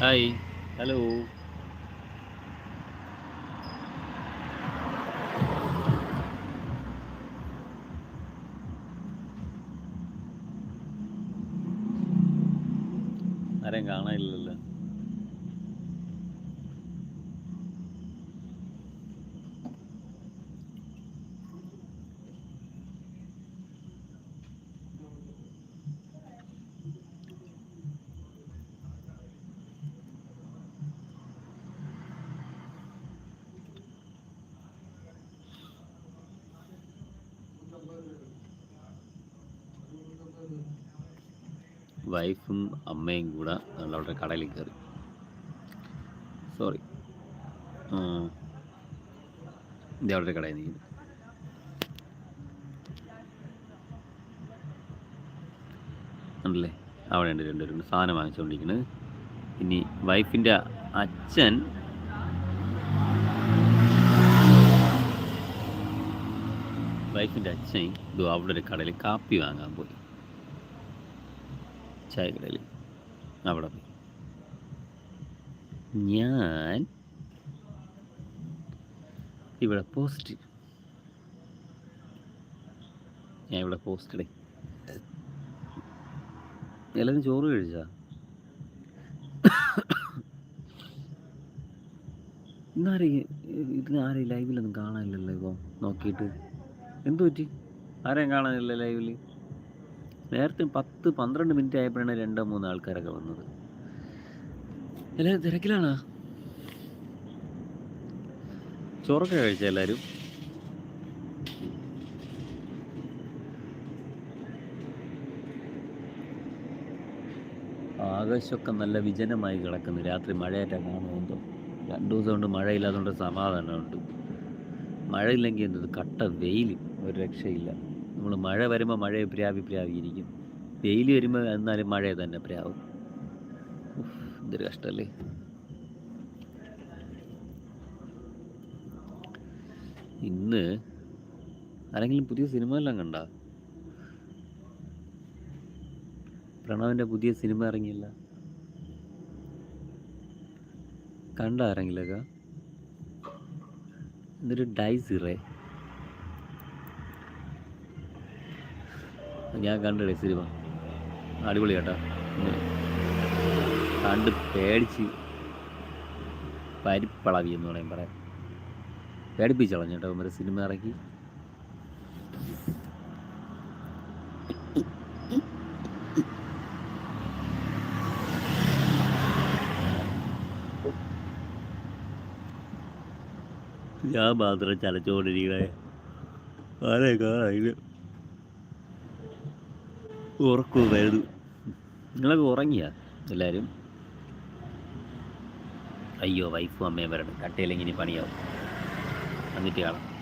Hi hello ആരെയും കാണാനില്ലല്ലോ. വൈഫും അമ്മയും കൂടെ അവിടെ കടയിൽ കയറി. സോറി ഇത് അവിടെ കടയിൽ നിൽക്കുന്നു ഉണ്ടല്ലേ അവിടെ ഉണ്ട് രണ്ടുപേരും സാധനം വാങ്ങിച്ചുകൊണ്ടിരിക്കുന്നത് ഇനി വൈഫിന്റെ അച്ഛൻ വൈഫിന്റെ അച്ഛൻ ഇത് അവിടെ ഒരു കടയിൽ കാപ്പി വാങ്ങാൻ പോയി. ചായക്കടയിൽ അവിടെ ഞാൻ ഇവിടെ പോസ്റ്റ് ഞാൻ ഇവിടെ പോസ്റ്റ് ഇടേ. എല്ലാവരും ചോറ് കഴിച്ചാ? ഇന്നാരെ ഇതിന് ആരെ ലൈവിലൊന്നും കാണാനില്ലല്ലോ ഇപ്പം? നോക്കിയിട്ട്. എന്തു പറ്റി? ആരെയും കാണാനില്ല ലൈവിൽ നേരത്തെ പത്ത് പന്ത്രണ്ട് മിനിറ്റ് ആയപ്പോഴാണ് രണ്ടോ മൂന്നോ ആൾക്കാരൊക്കെ വന്നത്. എല്ലാവരും തിരക്കിലാണോ? ചോറൊക്കെ കഴിച്ച എല്ലാവരും ആകാശമൊക്കെ നല്ല വിജനമായി കിടക്കുന്നു. രാത്രി മഴയായിട്ട് കാണുന്നുണ്ടോ രണ്ടു ദിവസം കൊണ്ട് മഴയില്ലാത്തതുകൊണ്ട് സമാധാനമുണ്ട്. മഴയില്ലെങ്കിൽ എന്തത് കട്ട വെയിൽ ഒരു രക്ഷയില്ല. നമ്മൾ മഴ വരുമ്പോൾ മഴയെ പ്രാവി പ്രാവി ഇരിക്കും വെയിൽ വരുമ്പോൾ എന്നാലും മഴ തന്നെ പ്രാവും. ഇതൊരു കഷ്ടല്ലേ? ഇന്ന് ആരെങ്കിലും പുതിയ സിനിമ എല്ലാം കണ്ട? പ്രണവിന്റെ പുതിയ സിനിമ ഇറങ്ങിയില്ല. കണ്ട ആരെങ്കിലൊക്കെ? എന്നൊരു ഡൈസിറേ ഞാൻ കണ്ടിടേ സിനിമ അടിപൊളി കേട്ടോ. കണ്ട് പേടിച്ച് പരിപ്പളവി എന്ന് പറയും. പറയാം പേടിപ്പിച്ചളഞ്ഞു കേട്ടോ ഇവരെ സിനിമ ഇറക്കി. ഞാൻ മാത്രം ചലച്ചുകൊണ്ടിരിക്കണേ. ആരെ കാണാൻ ഉറക്കവും വരുന്നു നിങ്ങളൊക്കെ ഉറങ്ങിയ എല്ലാവരും അയ്യോ വൈഫും അമ്മയും വരണം കട്ടയിലെങ്ങനെ പണിയാവും? എന്നിട്ട് കാണാം.